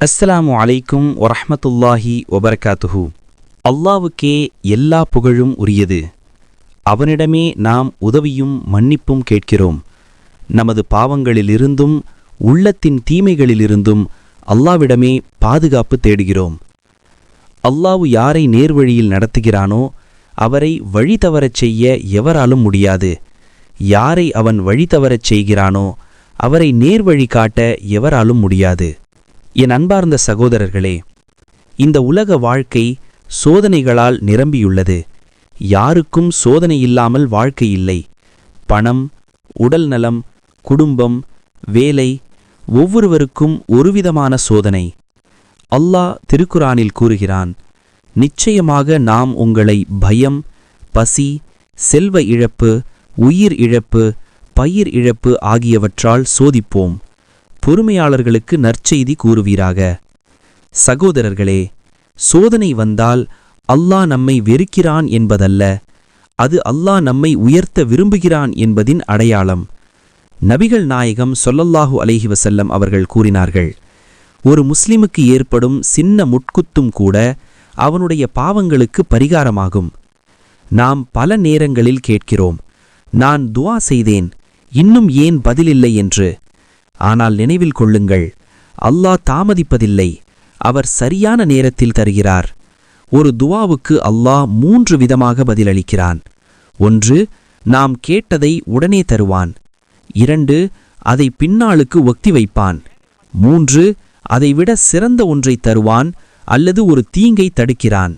அஸ்ஸலாமு அலைக்கும் வரஹ்மத்துல்லாஹி வபரகாத்துஹு. அல்லாவுக்கே எல்லா புகழும் உரியது. அவனிடமே நாம் உதவியும் மன்னிப்பும் கேட்கிறோம். நமது பாவங்களிலிருந்தும் உள்ளத்தின் தீமைகளிலிருந்தும் அல்லாவிடமே பாதுகாப்பு தேடுகிறோம். அல்லாஹ் யாரை நேர்வழியில் நடத்துகிறானோ அவரை வழி தவறச் செய்ய எவராலும் முடியாது. யாரை அவன் வழி தவறச் செய்கிறானோ அவரை நேர்வழி காட்ட எவராலும் முடியாது. என் அன்பார்ந்த சகோதரர்களே இந்த உலக வாழ்க்கை சோதனைகளால் நிரம்பியுள்ளது. யாருக்கும் சோதனை இல்லாமல் வாழ்க்கை இல்லை. பணம் உடல் நலம் குடும்பம் வேலை ஒவ்வொருவருக்கும் ஒருவிதமான சோதனை. அல்லாஹ் திருக்குரானில் கூறுகிறான் நிச்சயமாக நாம் உங்களை பயம் பசி செல்வ இழப்பு உயிர் இழப்பு பயிர் இழப்பு ஆகியவற்றால் சோதிப்போம். பொறுமையாளர்களுக்கு நற்செய்தி கூறுவீராக. சகோதரர்களே சோதனை வந்தால் அல்லாஹ் நம்மை வெறுக்கிறான் என்பதல்ல. அது அல்லாஹ் நம்மை உயர்த்த விரும்புகிறான் என்பதின் அடையாளம். நபிகள் நாயகம் சொல்லல்லாஹு அலைஹி வசல்லம் அவர்கள் கூறினார்கள் ஒரு முஸ்லிமுக்கு ஏற்படும் சின்ன முட்குத்தும் கூட அவனுடைய பாவங்களுக்கு பரிகாரமாகும். நாம் பல நேரங்களில் கேட்கிறோம் நான் துவா செய்தேன் இன்னும் ஏன் பதிலில்லை என்று ஆனால் நினைவில் கொள்ளுங்கள் அல்லாஹ் தாமதிப்பதில்லை அவர் சரியான நேரத்தில் தருகிறார். ஒரு துவாவுக்கு அல்லாஹ் மூன்று விதமாக பதிலளிக்கிறான். ஒன்று நாம் கேட்டதை உடனே தருவான். இரண்டு அதை பின்னாளுக்கு ஒத்தி வைப்பான். மூன்று அதைவிட சிறந்த ஒன்றை தருவான் அல்லது ஒரு தீங்கை தடுக்கிறான்.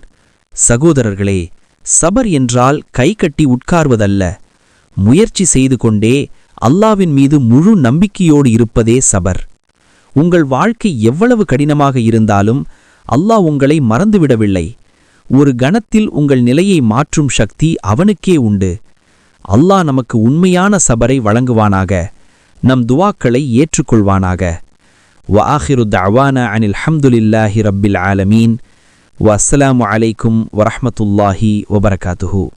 சகோதரர்களே சபர் என்றால் கை கட்டி உட்கார்வதல்ல. முயற்சி செய்து கொண்டே அல்லாவின் மீது முழு நம்பிக்கையோடு இருப்பதே சபர். உங்கள் வாழ்க்கை எவ்வளவு கடினமாக இருந்தாலும் அல்லாஹ் உங்களை மறந்துவிடவில்லை. ஒரு கணத்தில் உங்கள் நிலையை மாற்றும் சக்தி அவனுக்கே உண்டு. அல்லாஹ் நமக்கு உண்மையான சபரை வழங்குவானாக. நம் துவாக்களை ஏற்றுக்கொள்வானாக. வாஹிரு ஆஹிரு தவானா அனில் ஹம்துலில்லாஹி ரப்பில் ஆலமீன். வ அலைக்கும் வரஹமத்துல்லாஹி வபரகாத்துஹூ.